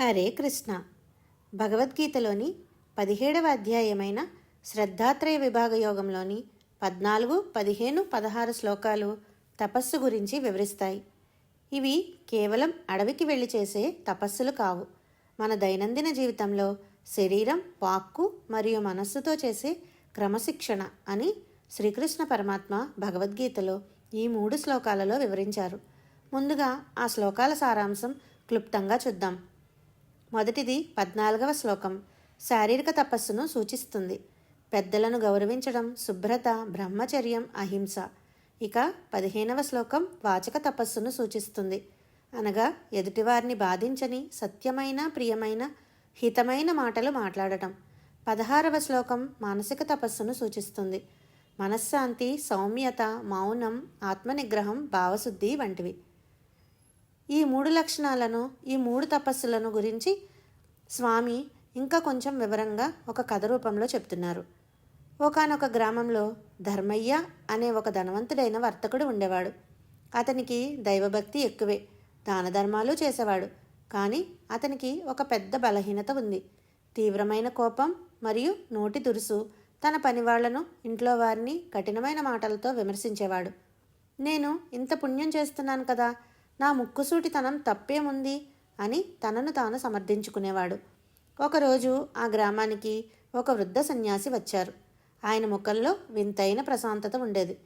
హరే కృష్ణ. భగవద్గీతలోని పదిహేడవ అధ్యాయమైన శ్రద్ధాత్రయ విభాగ యోగంలోని పద్నాలుగు పదిహేను పదహారు శ్లోకాలు తపస్సు గురించి వివరిస్తాయి. ఇవి కేవలం అడవికి వెళ్ళి చేసే తపస్సులు కావు. మన దైనందిన జీవితంలో శరీరం వాక్కు మరియు మనస్సుతో చేసే క్రమశిక్షణ అని శ్రీకృష్ణ పరమాత్మ భగవద్గీతలో ఈ మూడు శ్లోకాలలో వివరించారు. ముందుగా ఆ శ్లోకాల సారాంశం క్లుప్తంగా చూద్దాం. మొదటిది పద్నాలుగవ శ్లోకం. శారీరక తపస్సును సూచిస్తుంది. పెద్దలను గౌరవించడం శుభ్రత బ్రహ్మచర్యం అహింస. ఇక పదిహేనవ శ్లోకం వాచక తపస్సును సూచిస్తుంది. అనగా ఎదుటివారిని బాధించని సత్యమైన ప్రియమైన హితమైన మాటలు మాట్లాడటం. పదహారవ శ్లోకం మానసిక తపస్సును సూచిస్తుంది. మనశ్శాంతి సౌమ్యత మౌనం ఆత్మనిగ్రహం భావశుద్ధి వంటివి. ఈ మూడు లక్షణాలను ఈ మూడు తపస్సులను గురించి స్వామి ఇంకా కొంచెం వివరంగా ఒక కథ రూపంలో చెప్తున్నారు. ఒకానొక గ్రామంలో ధర్మయ్య అనే ఒక ధనవంతుడైన వర్తకుడు ఉండేవాడు. అతనికి దైవభక్తి ఎక్కువే దాన ధర్మాలు చేసేవాడు. కానీ అతనికి ఒక పెద్ద బలహీనత ఉంది. తీవ్రమైన కోపం మరియు నోటి దురుసు తన పనివాళ్ళను ఇంట్లో వారిని కఠినమైన మాటలతో విమర్శించేవాడు. నేను ఇంత పుణ్యం చేస్తున్నాను కదా నా ముక్కుసూటితనం తప్పేముంది? అని తనను తాను సమర్థించుకునేవాడు. ఒకరోజు ఆ గ్రామానికి ఒక వృద్ధ సన్యాసి వచ్చారు. ఆయన ముఖంలో వింతైన ప్రశాంతత ఉండేది.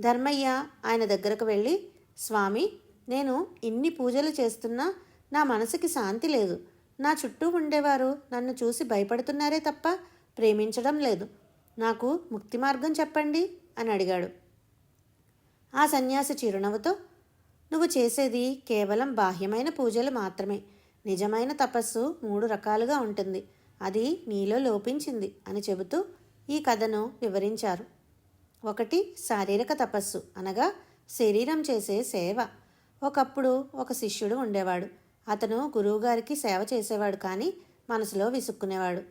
ధర్మయ్య ఆయన దగ్గరకు వెళ్ళి స్వామి నేను ఇన్ని పూజలు చేస్తున్నా నా మనసుకి శాంతి లేదు. నా చుట్టూ ఉండేవారు నన్ను చూసి భయపడుతున్నారే తప్ప ప్రేమించడం లేదు. నాకు ముక్తి మార్గం చెప్పండి అని అడిగాడు. ఆ సన్యాసి చిరునవ్వుతో నువ్వు చేసేది కేవలం బాహ్యమైన పూజలు మాత్రమే. నిజమైన తపస్సు మూడు రకాలుగా ఉంటుంది. అది నీలో లోపించింది అని చెబుతూ ఈ కథను వివరించారు. ఒకటి శారీరక తపస్సు అనగా శరీరం చేసే సేవ. ఒకప్పుడు ఒక శిష్యుడు ఉండేవాడు. అతను గురువుగారికి సేవ చేసేవాడు కానీ మనసులో విసుక్కునేవాడు.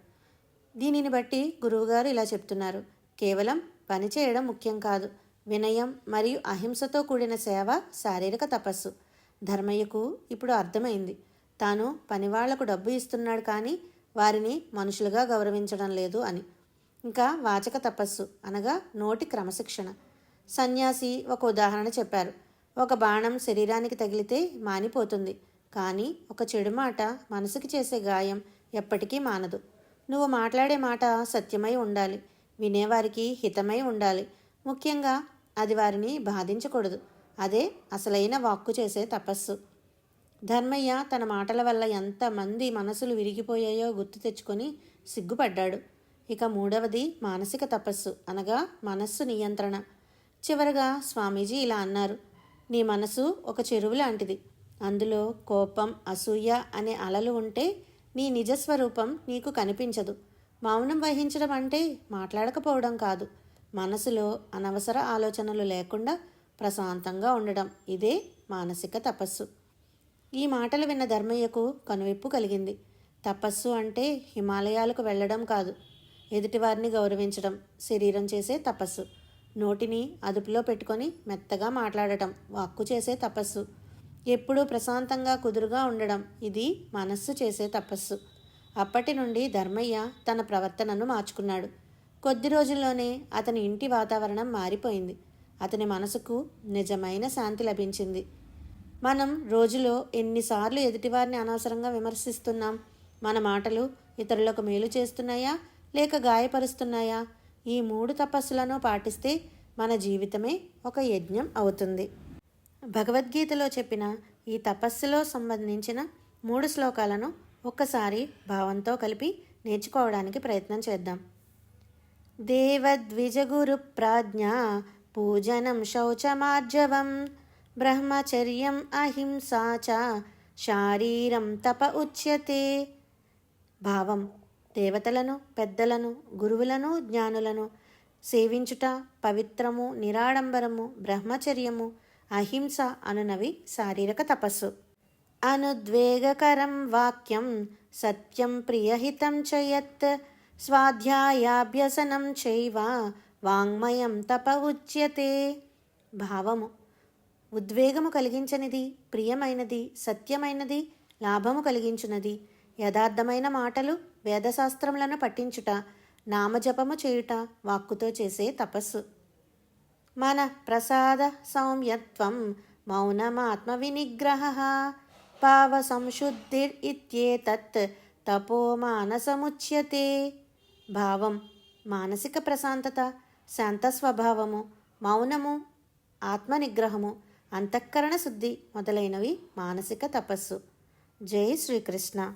దీనిని బట్టి గురువుగారు ఇలా చెప్తున్నారు. కేవలం పని చేయడం ముఖ్యం కాదు. వినయం మరియు అహింసతో కూడిన సేవ శారీరక తపస్సు. ధర్మయ్యకు ఇప్పుడు అర్థమైంది. తాను పనివాళ్ళకు డబ్బు ఇస్తున్నాడు కానీ వారిని మనుషులుగా గౌరవించడం లేదు అని. ఇంకా వాచక తపస్సు అనగా నోటి క్రమశిక్షణ. సన్యాసి ఒక ఉదాహరణ చెప్పారు. ఒక బాణం శరీరానికి తగిలితే మానిపోతుంది కానీ ఒక చెడు మాట మనసుకి చేసే గాయం ఎప్పటికీ మానదు. నువ్వు మాట్లాడే మాట సత్యమై ఉండాలి వినేవారికి హితమై ఉండాలి. ముఖ్యంగా అది వారిని బాధించకూడదు. అదే అసలైన వాక్కు చేసే తపస్సు. ధర్మయ్య తన మాటల వల్ల ఎంతమంది మనసులు విరిగిపోయాయో గుర్తు తెచ్చుకొని సిగ్గుపడ్డాడు. ఇక మూడవది మానసిక తపస్సు అనగా మనస్సు నియంత్రణ. చివరగా స్వామీజీ ఇలా అన్నారు నీ మనసు ఒక చెరువు లాంటిది. అందులో కోపం అసూయ అనే అలలు ఉంటే నీ నిజస్వరూపం నీకు కనిపించదు. మౌనం వహించడం అంటే మాట్లాడకపోవడం కాదు. మనసులో అనవసర ఆలోచనలు లేకుండా ప్రశాంతంగా ఉండడం. ఇదే మానసిక తపస్సు. ఈ మాటలు విన్న ధర్మయ్యకు కనువిప్పు కలిగింది. తపస్సు అంటే హిమాలయాలకు వెళ్ళడం కాదు. ఎదుటివారిని గౌరవించడం శరీరం చేసే తపస్సు. నోటిని అదుపులో పెట్టుకొని మెత్తగా మాట్లాడటం వాక్కు చేసే తపస్సు. ఎప్పుడూ ప్రశాంతంగా కుదురుగా ఉండడం ఇది మనస్సు చేసే తపస్సు. అప్పటి నుండి ధర్మయ్య తన ప్రవర్తనను మార్చుకున్నాడు. కొద్ది రోజుల్లోనే అతని ఇంటి వాతావరణం మారిపోయింది. అతని మనసుకు నిజమైన శాంతి లభించింది. మనం రోజులో ఎన్నిసార్లు ఎదుటివారిని అనవసరంగా విమర్శిస్తున్నాం? మన మాటలు ఇతరులకు మేలు చేస్తున్నాయా? లేక గాయపరుస్తున్నాయా? ఈ మూడు తపస్సులను పాటిస్తే మన జీవితమే ఒక యజ్ఞం అవుతుంది. భగవద్గీతలో చెప్పిన ఈ తపస్సులో సంబంధించిన మూడు శ్లోకాలను ఒక్కసారి భావంతో కలిపి నేర్చుకోవడానికి ప్రయత్నం చేద్దాం. దేవద్విజగురు ప్రాజ్ఞ పూజనం శౌచమార్జవం. బ్రహ్మచర్యం అహింసా చ శారీరం తప ఉచ్యతే. భావం దేవతలను పెద్దలను గురువులను జ్ఞానులను సేవించుట పవిత్రము నిరాడంబరము బ్రహ్మచర్యము అహింస అనునవి శారీరక తపస్సు. అనుద్వేగకరం వాక్యం సత్యం ప్రియహితం చ యత్. స్వాధ్యాయాభ్యసనం చైవ వాంగ్మయం తప ఉచ్యతే భావము. ఉద్వేగము కలిగించనిది ప్రియమైనది సత్యమైనది లాభము కలిగించున్నది యథార్థమైన మాటలు వేదశాస్త్రములను పఠించుట నామజపము చేయుట వాక్కుతో చేసే తపస్సు. మన ప్రసాద సౌమ్యత్వం మౌనమాత్మ వినిగ్రహ పావ సంశుద్ధిర్ ఇత్యేతత్ తపో మానసముచ్యతే. భావం మానసిక ప్రశాంతత శాంత స్వభావము మౌనము ఆత్మనిగ్రహము అంతఃకరణ శుద్ధి మొదలైనవి మానసిక తపస్సు. జై శ్రీకృష్ణ.